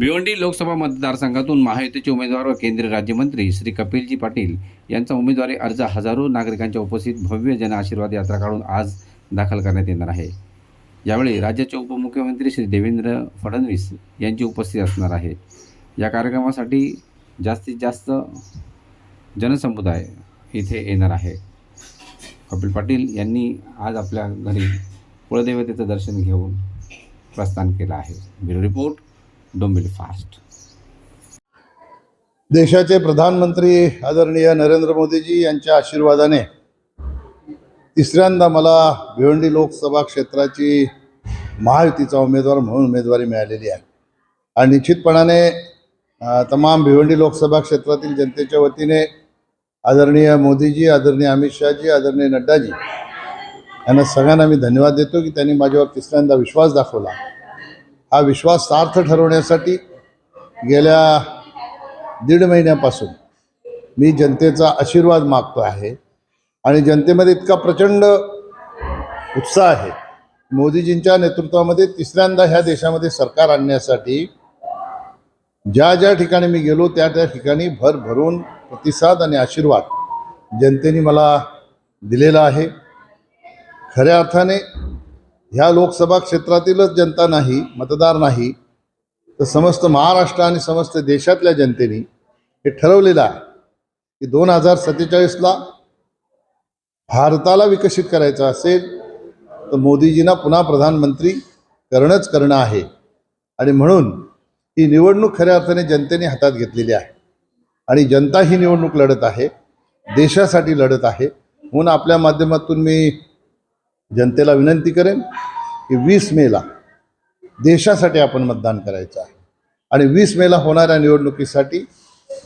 भिवंडी लोकसभा मतदारसंघातून महायुतीचे उमेदवार व केंद्रीय राज्यमंत्री श्री कपिलजी पाटील यांचा उमेदवारी अर्ज हजारो नागरिकांच्या उपस्थित भव्य जनआशीर्वाद यात्रा काढून आज दाखल करण्यात येणार आहे. यावेळी राज्याचे उपमुख्यमंत्री श्री देवेंद्र फडणवीस यांची उपस्थिती असणार आहे. या कार्यक्रमासाठी जास्तीत जास्त जनसमुदाय इथे येणार आहे. कपिल पाटील यांनी आज आपल्या घरी कुळदेवतेचं दर्शन घेऊन प्रस्थान केलं आहे. Bureau report. डोंबिवली फास्ट देशाचे प्रधानमंत्री आदरणीय नरेंद्र मोदीजी यांच्या आशीर्वादाने तिसऱ्यांदा मला भिवंडी लोकसभा क्षेत्राची महायुतीचा उमेदवार म्हणून उमेदवारी मिळालेली आहे. आणि निश्चितपणाने तमाम भिवंडी लोकसभा क्षेत्रातील जनतेच्या वतीने आदरणीय मोदीजी आदरणीय अमित शहाजी आदरणीय नड्डाजी यांना सगळ्यांना मी धन्यवाद देतो की त्यांनी माझ्यावर तिसऱ्यांदा विश्वास दाखवला. हा विश्वास सार्थ ठरवण्यासाठी गेल्या दीड महिन्यापासून मी जनतेचा आशीर्वाद मागतो आहे आणि जनतेमध्ये इतका प्रचंड उत्साह आहे. मोदीजींच्या नेतृत्वामध्ये तिसऱ्यांदा ह्या देशामध्ये सरकार आणण्यासाठी ज्या ज्या ठिकाणी मी गेलो त्या त्या ठिकाणी भर भरून प्रतिसाद आणि आशीर्वाद जनतेने मला दिलेला आहे. खऱ्या अर्थाने ह्या लोकसभा क्षेत्रातीलच जनता नाही मतदार नाही तर समस्त महाराष्ट्र आणि समस्त देशातल्या जनतेने हे ठरवलेलं आहे की दोन हजार सत्तेचाळीसला भारताला विकसित करायचं असेल तर मोदीजींना पुन्हा प्रधानमंत्री करणंच करणं आहे. आणि म्हणून ही निवडणूक खऱ्या अर्थाने जनतेने हातात घेतलेली आहे. आणि जनता ही निवडणूक लढत आहे देशासाठी लढत आहे. म्हणून आपल्या माध्यमातून मी जनतेला विनंती करेन की वीस मेला देशासाठी आपण मतदान करायचं आहे. आणि वीस मेला होणाऱ्या निवडणुकीसाठी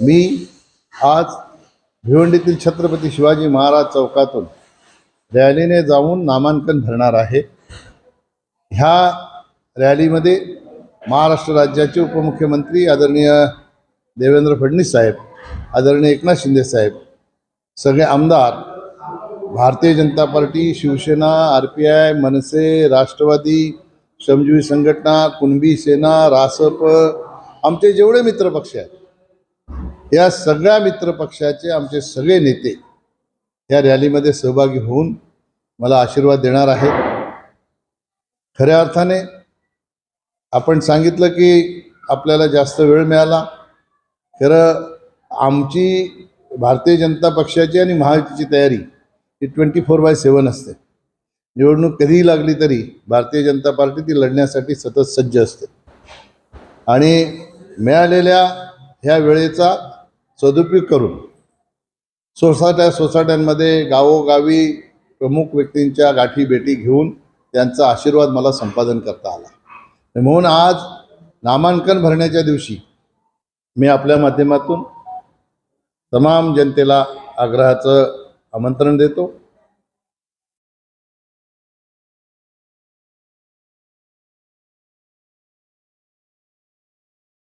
मी आज भिवंडीतील छत्रपती शिवाजी महाराज चौकातून रॅलीने जाऊन नामांकन भरणार आहे. ह्या रॅलीमध्ये महाराष्ट्र राज्याचे उपमुख्यमंत्री आदरणीय देवेंद्र फडणवीस साहेब आदरणीय एकनाथ शिंदे साहेब सगळे आमदार Bharatiya Janata party Shiv Sena R P I मनसे राष्ट्रवादी श्रमजीवी संघटना कुणबी सेना रासप आमचे जेवढे मित्रपक्ष आहेत या सगळ्या मित्रपक्षाचे आमचे सगळे नेते या रॅलीमध्ये सहभागी होऊन मला आशीर्वाद देणार आहेत. खऱ्या अर्थाने आपण सांगितलं की आपल्याला जास्त वेळ मिळाला. खरं आमची भारतीय जनता पक्षाची आणि महायुतीची तयारी ही ट्वेंटी फोर बाय सेवन असते. निवडणूक कधीही लागली तरी भारतीय जनता पार्टी ती लढण्यासाठी सतत सज्ज असते. आणि मिळालेल्या ह्या वेळेचा सदुपयोग करून सोसाट्या सोसाट्यांमध्ये गावोगावी प्रमुख व्यक्तींच्या गाठी भेटी घेऊन त्यांचा आशीर्वाद मला संपादन करता आला. म्हणून आज नामांकन भरण्याच्या दिवशी मी आपल्या माध्यमातून तमाम जनतेला आग्रहाचं आमंत्रण देतो.